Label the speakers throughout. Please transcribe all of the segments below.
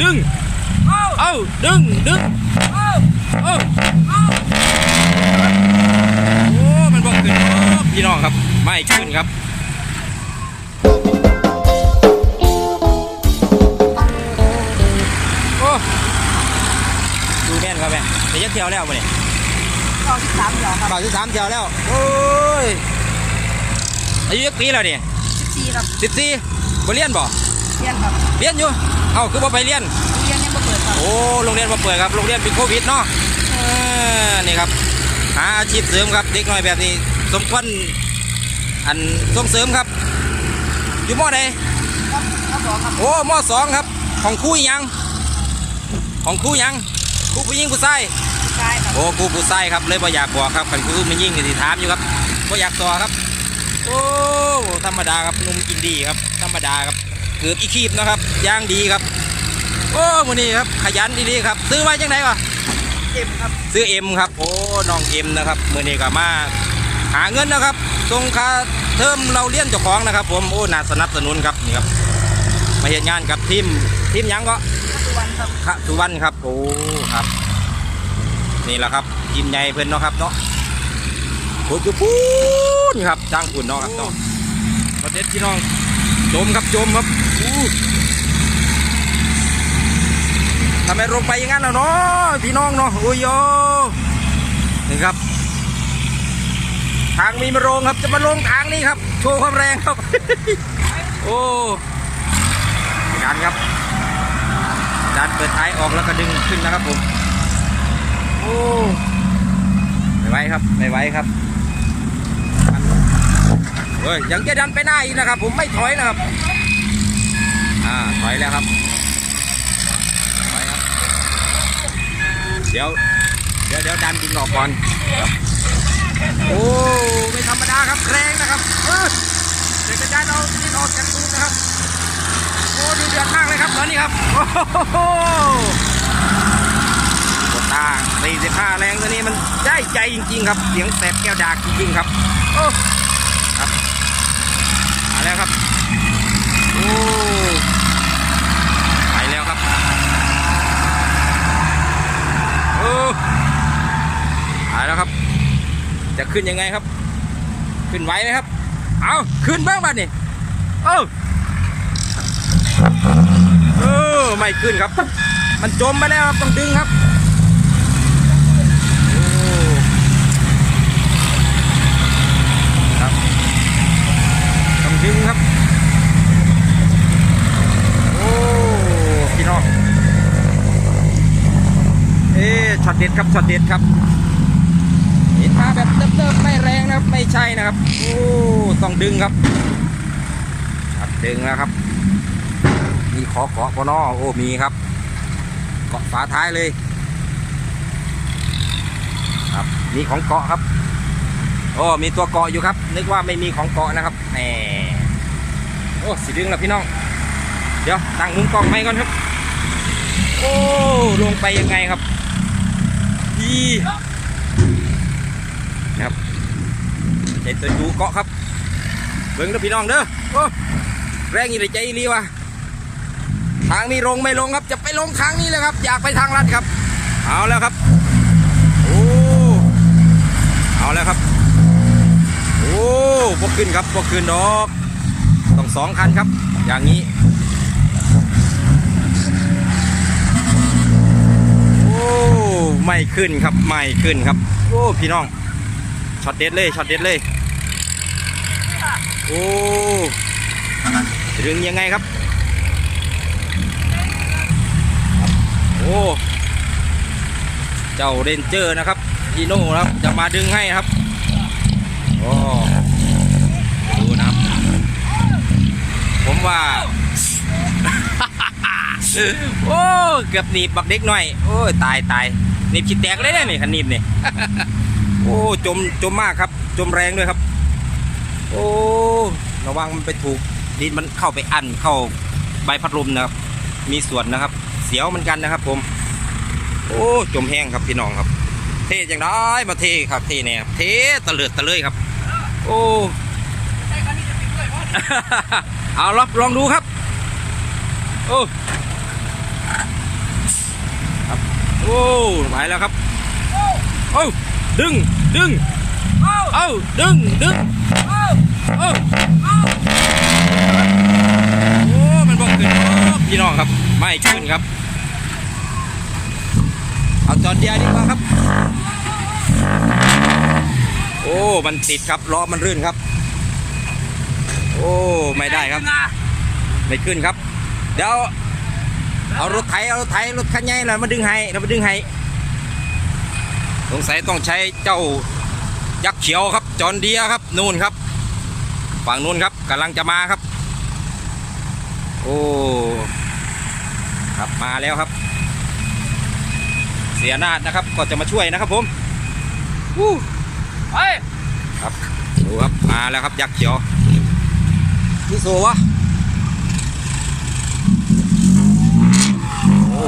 Speaker 1: ดึง เอ้าดึง ดึง เอ้าโอ้ มันบอกขึ้นครับพี่น้องครับ ไม่ขึ้นครับโอ้ดูแม่นครับแม่ไปยักเที่ยวแล้วมาเนี่ย
Speaker 2: สองสิบสามเดียวครับ
Speaker 1: บ่าวที่สามเที่ยวแล้ว โอ้ยอายุยักปีแล้วเนี่ย
Speaker 2: สิบสี่ครับ
Speaker 1: สิบสี่บ่เรียนบ่
Speaker 2: เรียนครับ
Speaker 1: เรียนอยู่ เอ้าคือบ่ไปเรียน
Speaker 2: เรียนยังไม่เปิดครับ
Speaker 1: โอ้ โรงเรียนมาเปิดครับ โรงเรียนเป็นโควิดเนาะเออนี่ครับ หาอาชีพเสริมครับเด็กน้อยแบบนี้ สมควรอันส่งเสริมครับ อยู่มอใด
Speaker 2: ครับครับสองครับ
Speaker 1: โอ้มอสองครับ ของครู่ยัง ของครู่ยังครู่ผู้หญิงผู้ชาย
Speaker 2: ใช่ครับ
Speaker 1: โอ้ครู่ผู้ชายครับ เลยบ่อยากบอกครับคันครู่มันยิ่งสิถามอยู่ครับบ่อยากต่อครับ โอ้ ธรรมดาครับหนุ่มกินดีครับ ธรรมดาครับเกือบอีคีบนะครับย่างดีครับ โอ้มื้อนี้ครับขยันดีๆครับ ซื้อไว้จังไดวะ
Speaker 2: เต็มครับ
Speaker 1: ซื้อเอ็มครับโอ้น้องเอ็มนะครับมื่อนี้ก็มาหาเงินนะครับส่งค่าเทอมเราเลี้ยนเจ้าของนะครับ ผมโอ้น่าสนับสนุนครับนี่ครับมาเห็นงานกับทีมทีมหยังก็
Speaker 2: ทุกวันครับ
Speaker 1: ขะสุวรรณครับโอ้ครับนี่แหละครับทีมใหญ่เพิ่นเนาะครับเนาะโอ้ยปูนครับจ้างคุณเนาะครับเนาะประเด็นพี่น้องโจมครับโจมครับทำไมลงไปอย่างนั้นเนาะพี่น้องเนาะโอ้ยโยนี่ครับ ทางมีมาโรงครับจะมาลงทางนี้ครับ โชว์ความแรงครับ โอ้การครับดันเปิดท้ายออกแล้วก็ดึงขึ้นนะครับผมโอ้ไม่ไหวครับไม่ไหวครับ เฮ้ยยังจะดันไปหน้าอีกนะครับ ผมไม่ถอยนะครับ อ่าถอยแล้วครับถอยครับ เดี๋ยว เดี๋ยวเดี๋ยวดันดินออกก่อน โอ้ไม่ธรรมดาครับแรงนะครับเออเดี๋ยวจะดันเอาดินออกจากตูนะครับโอ้ดูเดือดมากเลยครับตอนนี้ครับโอ้โหกดตา45แรงตัวนี้มันได้ใจจริง ๆ ครับ เสียงแสบแก้วดากจริงๆครับโอ้ แล้วครับ โอ้ไปแล้วครับ โอ้ไปแล้วครับ จะขึ้นยังไงครับ ขึ้นไหวไหมครับ เอาขึ้นบ้างบ้านนี่เออเออไม่ขึ้นครับ มันจมไปแล้วครับต้องดึงครับโอ้ครับต้อง ดึงครับ โอ้พี่น้อง เอ๊ช็อตเด็ดครับช็อตเด็ดครับ เห็นมาแบบเติมๆไม่แรงนะครับไม่ใช่นะครับ โอ้ต้องดึงครับครับดึงแล้วครับ มีขอเกาะปนอโอ้มีครับ เกาะฝาท้ายเลย ครับมีของเกาะครับโอ้มีตัวเกาะอยู่ครับ นึกว่าไม่มีของเกาะนะครับแหม โอ้สิดึงแล้วพี่น้อง เดี๋ยวตั้งมุมกล้องไม่ก่อนครับ โอ้ลงไปยังไงครับอีนะครับใจตัวจูเกาะครับ เบิ้งเด้อพี่น้องเด้อโอ้แรงอยู่ในใจอีวะทางนี้ลงไม่ลงครับ จะไปลงทางนี้เลยครับ อยากไปทางลัดครับ เอาแล้วครับ โอ้เอาแล้วครับ โอ้พวกขึ้นครับพวกขึ้นดอก สองคันครับ อย่างนี้ โอ้ไม่ขึ้นครับไม่ขึ้นครับ โอ้พี่น้องช็อตเด็ดเลยช็อตเด็ดเลยโอ้ดึงยังไงครับ โอ้ เจ้าเรนเจอร์นะครับอีโน่ครับจะมาดึงให้ครับ โอ้ ดูนะครับ ผมว่า โอ้เกือบหนีบบักเด็กหน่อย โอ้ยตายตายหนีบขีดแตกเลยเนี่ยนี่คันหนีบนี่ โอ้จมจมมากครับ จมแรงด้วยครับ โอ้ระวังมันไปถูกดินมันเข้าไปอันเข้าใบพัดลมนะครับ มีส่วนนะครับ เสียวเหมือนกันนะครับ ผม โอ้จมแห้งครับพี่น้องครับ เทจังได้มาเทครับเทเนี่ยเทตะเลิดตะเลยครับ โอ้ เอาล็องลองดูครับโอ้ไปแล้วครับเอ้ดึงดึงเอ้าดึงดึงเอ้าโอ้มันบอกขึ้นพี่น้องครับ ไม่ขึ้นครับ เอาจอดเดียดีกว่าครับ โอ้ มันติดครับล้อมันรื่นครับ โอ้ไม่ได้ครับ ไม่ขึ้นครับ เดี๋ยวเอารถไถเอารถไถรถคันใหญ่น่ะมาดึงให้เรามาดึงให้สงสัยต้องใช้เจ้ายักษ์เขียวครับ จอนเดียครับนู่นครับ ฝั่งนู่นครับกำลังจะมาครับ โอ้ครับมาแล้วครับ เสียนาดนะครับ ก็จะมาช่วยนะครับผมวู้
Speaker 2: ไป
Speaker 1: ครับดูครับมาแล้วครับยักษ์เขียว นี่โซวะโอ้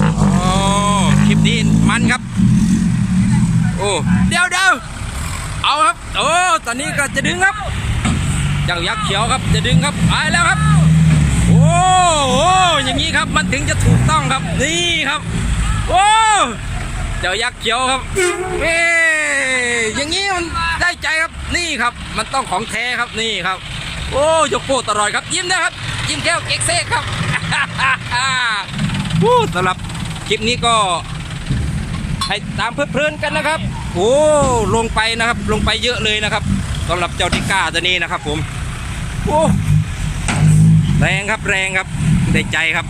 Speaker 1: อ๋อคลิปนี้มันครับ โอ้ เดี๋ยวเดี๋ยวเอาครับ โอ้ ตอนนี้ก็จะดึงครับเจ้ายักษ์เขียวครับ จะดึงครับ ไปแล้วครับ โอ้โหอย่างนี้ครับ มันถึงจะถูกต้องครับ นี่ครับ โอ้เจ้ายักษ์เขียวครับเอ้อย่างนี้มันได้ใจครับ นี่ครับมันต้องของแท้ครับนี่ครับ โอ้ยกโป้ตลอดครับ ยิ้มนะครับ ยิ้มแก้วเก๊กเซกครับวู้สำหรับคลิปนี้ก็ให้ตามเพลินๆกันนะครับ โอ้ลงไปนะครับ ลงไปเยอะเลยนะครับสำหรับเจ้าดิก้าตัวนี้นะครับ ผมโอ้แรงครับแรงครับได้ใจครับ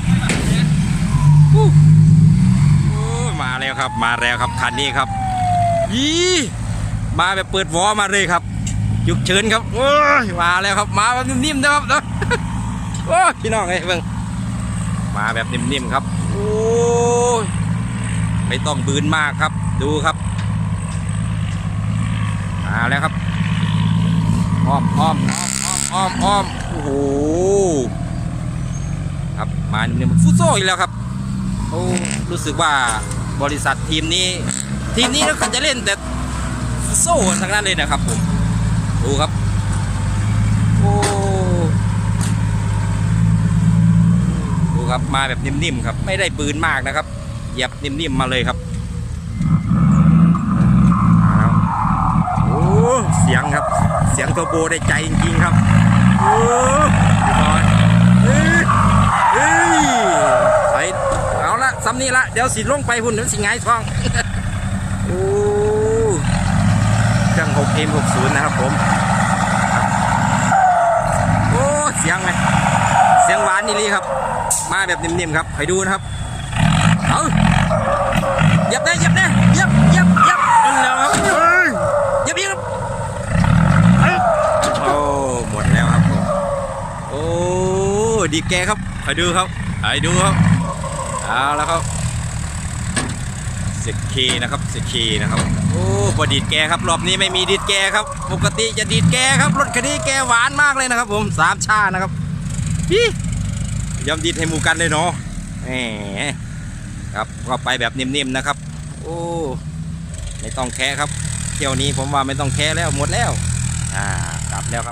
Speaker 1: โอ้มาแล้วครับ มาแล้วครับคันนี้ครับยี่มาแบบเปิดวอมาเลยครับ ยุกเชิญครับโอ้ยมาแล้วครับมาแบบนิ่มๆนะครับโอ้พี่น้องไอ้เบิ่งมาแบบนิ่มๆครับโอ้ยไม่ต้องบืนมากครับ ดูครับมาแล้วครับอ้อมอ้อมอ้อมอ้อมอ้อมโอ้โหครับมานิ่มๆฟุตโซ่อีกแล้วครับโอ้รู้สึกว่าบริษัททีมนี้ ทีมนี้เขาจะเล่นแต่โซ่ทั้งนั้นเลยนะครับผม ดูครับ โอ้ดูครับมาแบบนิ่มๆครับ ไม่ได้ปืนมากนะครับเหยียบนิ่มๆมาเลยครับโอ้เสียงครับ เสียงโทรโบได้ใจจริงๆครับโอ้เรียบร้อยเฮ้ยเฮ้ยไปเอาละซ้ำนี่ละเดี๋ยวสิลงไปหุ่นเดี๋ยวสิหงายท้องโอ้ เครื่อง 6M 60 นะครับผม โอ้เสียงไหมเสียงหวานนี่ลีครับ มาแบบนิ่มๆครับไปดูนะครับ เอาเหยับได้เหยับได้เหยับเหยับเหยับนั่นแล้วครับเอ้ยเหยับอีกครับเอ้ยโอ้หมดแล้วครับผมโอ้ดีแกครับไปดูครับไปดูครับเอาแล้วครับสิบคีนะครับ สิบคีนะครับ โอ้บดีดแกครับ รอบนี้ไม่มีดีดแกครับ ปกติจะดีดแกครับ รถคันนี้แกหวานมากเลยนะครับ ผมสามชานะครับพี่ยอมดีดให้หมูกันเลยเนาะแหมครับก็ไปแบบนิ่มๆนะครับ โอ้ไม่ต้องแค่ครับเที่ยวนี้ผมว่าไม่ต้องแค่แล้วหมดแล้ว อ่ากลับแล้วครับ